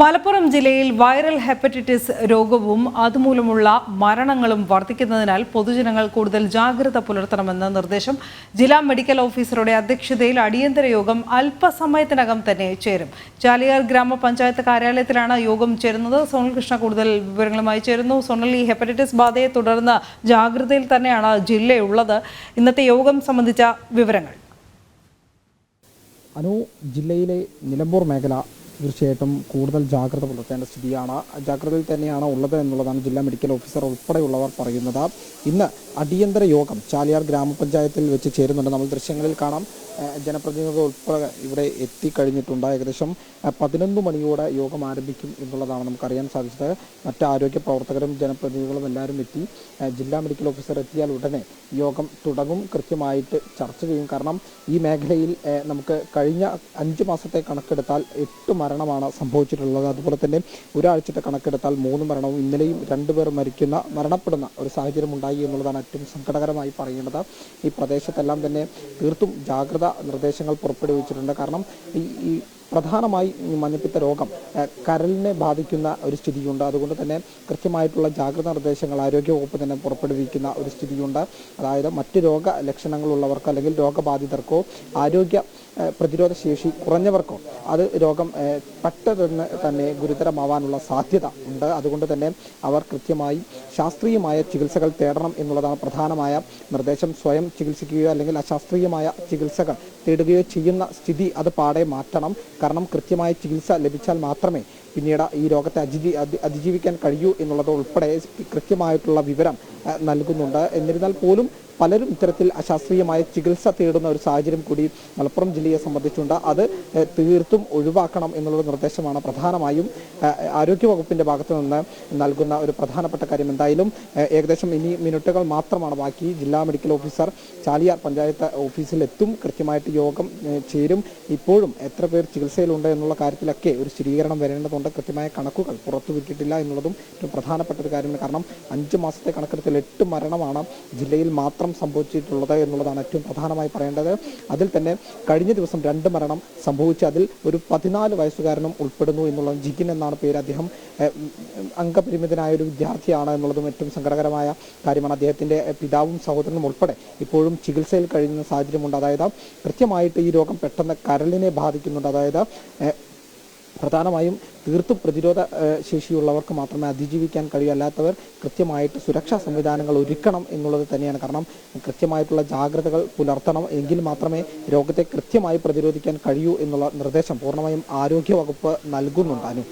മലപ്പുറം ജില്ലയിൽ viral hepatitis രോഗവും അതുമൂലമുള്ള മരണങ്ങളും വർദ്ധിക്കുന്നതിനാൽ പൊതുജനങ്ങൾ കൂടുതൽ ജാഗ്രത പുലർത്തണമെന്ന നിർദ്ദേശം ജില്ലാ മെഡിക്കൽ ഓഫീസറുടെ അധ്യക്ഷതയിൽ അടിയന്തര യോഗം അല്പസമയത്തിനകം തന്നെ ചേരും. ചാലിയാർ ഗ്രാമപഞ്ചായത്ത് കാര്യാലയത്തിലാണ് യോഗം ചേരുന്നത്. സോണൽ കൃഷ്ണ കൂടുതൽ വിവരങ്ങളുമായി ചേരുന്നു. സോണൽ ഈ ഹെപ്പറ്റൈറ്റിസ് ബാധയെ തുടർന്ന് ജാഗ്രതയിൽ തന്നെയാണ് ജില്ലയുള്ളത്. ഇന്നത്തെ യോഗം സംബന്ധിച്ച വിവരങ്ങൾ. അനു ജില്ലയിലെ നിലമ്പൂർ മേഖല തീർച്ചയായിട്ടും കൂടുതൽ ജാഗ്രത പുലർത്തേണ്ട സ്ഥിതിയാണ്. ജാഗ്രതയിൽ തന്നെയാണ് ഉള്ളത് എന്നുള്ളതാണ് ജില്ലാ മെഡിക്കൽ ഓഫീസർ ഉൾപ്പെടെയുള്ളവർ പറയുന്നത്. ഇന്ന് അടിയന്തര യോഗം ചാലിയാർ ഗ്രാമപഞ്ചായത്തിൽ വെച്ച് ചേരുന്നുണ്ട്. നമ്മൾ ദൃശ്യങ്ങളിൽ കാണാം. ജനപ്രതിനിധികൾ ഉൾപ്പെടെ ഇവിടെ എത്തിക്കഴിഞ്ഞിട്ടുണ്ട്. ഏകദേശം പതിനൊന്ന് മണിയോടെ യോഗം ആരംഭിക്കും എന്നുള്ളതാണ് നമുക്കറിയാൻ സാധിച്ചത്. മറ്റ് ആരോഗ്യ പ്രവർത്തകരും ജനപ്രതിനിധികളും എല്ലാവരും എത്തി. ജില്ലാ മെഡിക്കൽ ഓഫീസർ എത്തിയാൽ ഉടനെ യോഗം തുടങ്ങും. കൃത്യമായിട്ട് ചർച്ച ചെയ്യും. കാരണം ഈ മേഖലയിൽ നമുക്ക് കഴിഞ്ഞ അഞ്ച് മാസത്തെ കണക്കെടുത്താൽ എട്ട് മരണമാണ് സംഭവിച്ചിട്ടുള്ളത്. അതുപോലെ തന്നെ ഒരാഴ്ചത്തെ കണക്കെടുത്താൽ മൂന്ന് മരണവും ഇന്നലെയും രണ്ടുപേർ മരിക്കുന്ന മരണപ്പെടുന്ന ഒരു സാഹചര്യം ഉണ്ടായി എന്നുള്ളതാണ് ഏറ്റവും സങ്കടകരമായി പറയേണ്ടത് ഈ പ്രദേശത്തെല്ലാം തന്നെ തീർത്തും ജാഗ്രത നിർദ്ദേശങ്ങൾ പുറപ്പെടുവിച്ചിട്ടുണ്ട്. കാരണം ഈ പ്രധാനമായി മഞ്ഞപ്പിത്ത രോഗം കരലിനെ ബാധിക്കുന്ന ഒരു സ്ഥിതിയുണ്ട്. അതുകൊണ്ട് തന്നെ കൃത്യമായിട്ടുള്ള ജാഗ്രത നിർദ്ദേശങ്ങൾ ആരോഗ്യവകുപ്പ് തന്നെ പുറപ്പെടുവിക്കുന്ന ഒരു സ്ഥിതിയുണ്ട്. അതായത് മറ്റ് രോഗ ലക്ഷണങ്ങളുള്ളവർക്കോ അല്ലെങ്കിൽ രോഗബാധിതർക്കോ ആരോഗ്യ പ്രതിരോധ ശേഷി കുറഞ്ഞവർക്കോ അത് രോഗം പെട്ടെന്ന് തന്നെ ഗുരുതരമാവാനുള്ള സാധ്യത ഉണ്ട്. അതുകൊണ്ട് തന്നെ അവർ കൃത്യമായി ശാസ്ത്രീയമായ ചികിത്സകൾ തേടണം എന്നുള്ളതാണ് പ്രധാനമായ നിർദ്ദേശം. സ്വയം ചികിത്സിക്കുകയോ അല്ലെങ്കിൽ അശാസ്ത്രീയമായ ചികിത്സകൾ തേടുകയോ ചെയ്യുന്ന സ്ഥിതി അത് പാടെ മാറ്റണം. കാരണം കൃത്യമായ ചികിത്സ ലഭിച്ചാൽ മാത്രമേ പിന്നീട് ഈ രോഗത്തെ അതിജീ അതിജീവിക്കാൻ കഴിയൂ എന്നുള്ളത് ഉൾപ്പെടെ കൃത്യമായിട്ടുള്ള വിവരം നൽകുന്നുണ്ട്. എന്നിരുന്നാൽ പോലും പലരും ഇത്തരത്തിൽ അശാസ്ത്രീയമായ ചികിത്സ തേടുന്ന ഒരു സാഹചര്യം കൂടി മലപ്പുറം ജില്ലയെ സംബന്ധിച്ചുണ്ട്. അത് തീർത്തും ഒഴിവാക്കണം എന്നുള്ള നിർദ്ദേശമാണ്. പ്രധാനമായും ആരോഗ്യവകുപ്പിന്റെ ഭാഗത്തു നിന്ന് നൽകുന്ന ഒരു പ്രധാനപ്പെട്ട കാര്യം എന്തായാലും ഏകദേശം ഇനി മിനിറ്റുകൾ മാത്രമാണ് ബാക്കി. ജില്ലാ മെഡിക്കൽ ഓഫീസർ ചാലിയാർ പഞ്ചായത്ത് ഓഫീസിലെത്തും. കൃത്യമായിട്ട് യോഗം ചേരും. ഇപ്പോഴും എത്ര പേർ ചികിത്സയിലുണ്ട് എന്നുള്ള കാര്യത്തിലൊക്കെ ഒരു സ്ഥിരീകരണം വരേണ്ടതുണ്ട്. കൃത്യമായ കണക്കുകൾ പുറത്തുവിട്ടിട്ടില്ല എന്നുള്ളതും ഒരു പ്രധാനപ്പെട്ട ഒരു കാര്യമാണ്. കാരണം അഞ്ച് മാസത്തെ കണക്കെടുത്തിൽ എട്ട് മരണമാണ് ജില്ലയിൽ മാത്രം സംഭവിച്ചിട്ടുള്ളത് എന്നുള്ളതാണ് ഏറ്റവും പ്രധാനമായി പറയേണ്ടത്. അതിൽ തന്നെ കഴിഞ്ഞ ദിവസം രണ്ട് മരണം സംഭവിച്ച അതിൽ ഒരു പതിനാല് വയസ്സുകാരനും ഉൾപ്പെടുന്നു എന്നുള്ള ജിഗിൻ എന്നാണ് പേര്. അദ്ദേഹം അംഗപരിമിതനായ ഒരു വിദ്യാർത്ഥിയാണ് എന്നുള്ളതും ഏറ്റവും സങ്കടകരമായ കാര്യമാണ്. അദ്ദേഹത്തിന്റെ പിതാവും സഹോദരനും ഉൾപ്പെടെ ഇപ്പോഴും ചികിത്സയിൽ കഴിയുന്ന സാഹചര്യമുണ്ട്. അതായത് കൃത്യമായിട്ട് ഈ രോഗം പെട്ടെന്ന് കരളിനെ ബാധിക്കുന്നുണ്ട്. അതായത് പ്രധാനമായും തീർത്തും പ്രതിരോധ ശേഷിയുള്ളവർക്ക് മാത്രമേ അതിജീവിക്കാൻ കഴിയൂ അല്ലാത്തവർ കൃത്യമായിട്ട് സുരക്ഷാ സംവിധാനങ്ങൾ ഒരുക്കണം എന്നുള്ളത് തന്നെയാണ്. കാരണം കൃത്യമായിട്ടുള്ള ജാഗ്രതകൾ പുലർത്തണം എങ്കിൽ മാത്രമേ രോഗത്തെ കൃത്യമായി പ്രതിരോധിക്കാൻ കഴിയൂ എന്നുള്ള നിർദ്ദേശം പൂർണമായും ആരോഗ്യ വകുപ്പ് നൽകുന്നുണ്ട് അനു.